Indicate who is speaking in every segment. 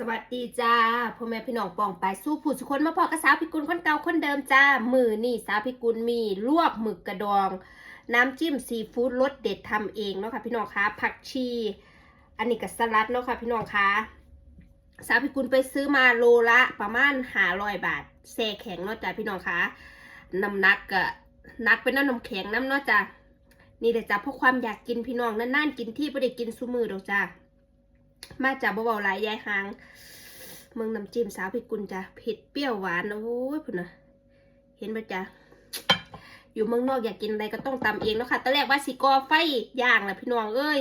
Speaker 1: สวัสดีจ้าพ่อแม่พี่น้องปองไปสู้ผู้สุคนมาพอกระสาวพิกุลคนเก่าคนเดิมจ้า มือนี่สาวพิกุลมีลวกหมึกกระดอง น้ำจิ้มซีฟู้ดรสเด็ดทำเองเนาะค่ะพี่น้องคะผักชี อันนี้กับสลัดเนาะค่ะพี่น้องคะสาวพิกุลไปซื้อมาโลละประมาณห้าร้อยบาทแซ่แข็งเนาะจ้าพี่น้องคะน้ำหนักกะนักเป็นน้ำนมแข็งน้ำเนาะจ้านี่แหละจ้าเพราะความอยากกินพี่น้องนั่นๆกินที่ไม่ได้กินซุมือดอกจ้า มาจากเบาๆหลายยายหาง เมืองน้ำจิ้มสาวพิกุลจ้ะเผ็ดเปรี้ยวหวานโอ้ยพุ่นนะเห็นปะจ๊ะอยู่เมืองนอกอยากกินอะไรก็ต้องตำเองแล้วค่ะตอนแรกว่าสิกอไฟย่างแหละพี่น้องเอ้ย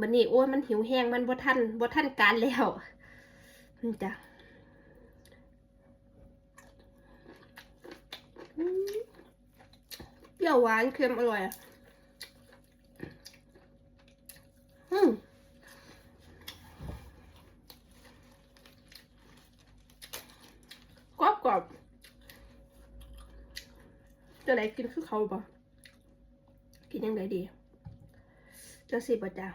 Speaker 1: มันนี่โอ้ยมันหิวแห้งมันบ่ทันบ่ทันการแล้วนี่จ้ะเปรี้ยวหวานเค็มอร่อยอะอืม ก รอบกรอบจะไหนกินคือเขาปะกินยังไงดีจะสิบประจ้า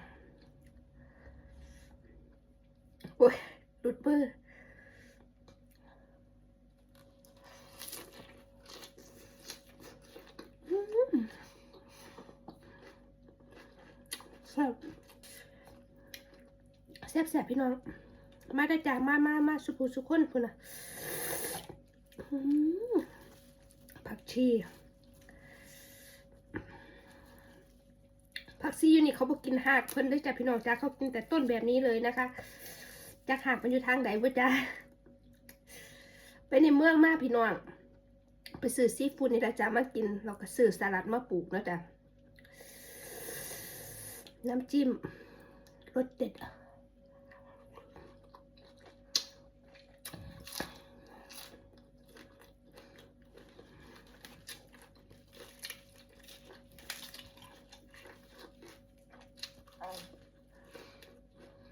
Speaker 1: โอ้ยหลุดเบอร์อืมแซ่บแซ่บแซ่บพี่น้อง มาได้จ้ามามามาสุภูสุคนพุ่นนะอืม ผักชีผักชีอยู่นี่เขาบอกกินหากเพิ่นเลยจ้ะพี่น้องจ้าเขากินแต่ต้นแบบนี้เลยนะคะจากหากมันอยู่ทางไหนวะจ้าไปในเมืองมากพี่น้อง ไปซื้อซีฟู้ดนี่แหละจ้ามากิน เราก็ซื้อสลัดมาปลูกนาะจ้ะน้ำจิ้มรสเด็ด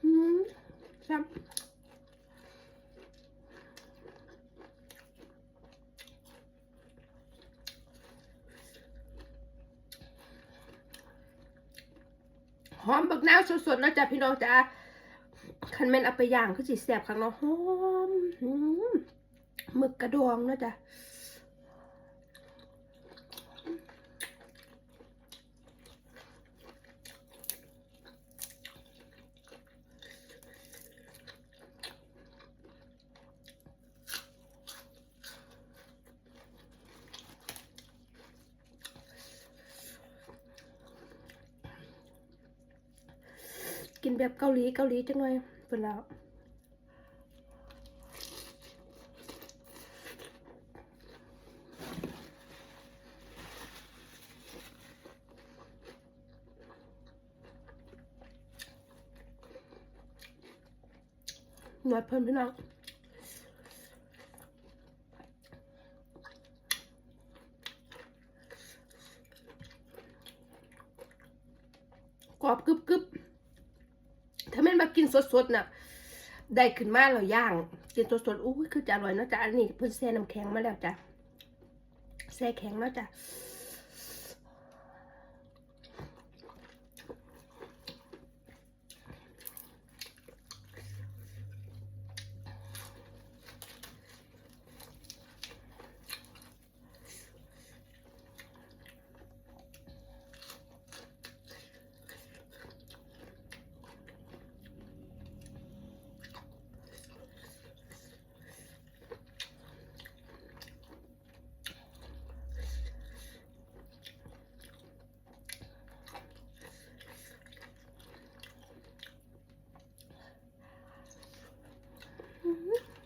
Speaker 1: อืมแซ่บ หอมบักนาวสดๆนะจ๊ะพี่น้องจ้าคันแม่นเอาไปย่างคือสิแสบข้างเนาะหอมอืมหมึกกระดองนะจ๊ะ แบบเกาหลีเกาหลีจังเลยเป็นแล้วหน่วยเพิ่มพี่น้องกรอบกึบกึบ ถ้าแม่นมากินสดๆน่ะ ได้ขึ้นมาเราย่าง กินสดๆอู้ยคือจะอร่อยเนาะจ้ะอันนี้เพิ่นแช่น้ำแข็งมาแล้วจ้ะแช่แข็งแล้วจ้ะ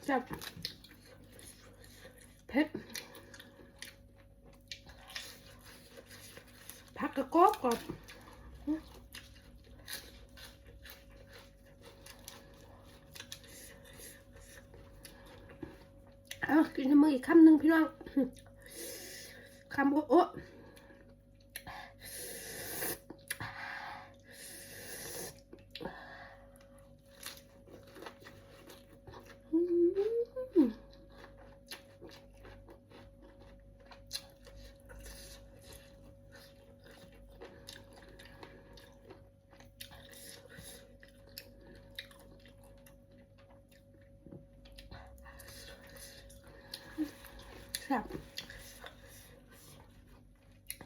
Speaker 1: จับเผ็ดผักกระกอบก่อนเอากินนมืออีกคำหนึ่งพี่น้องคำโอ้อืม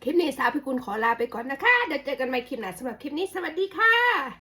Speaker 1: คลิปนี้สาวพิกุลขอลาไปก่อนนะคะ เดี๋ยวเจอกันใหม่คลิปหน้าสำหรับคลิปนี้สวัสดีค่ะ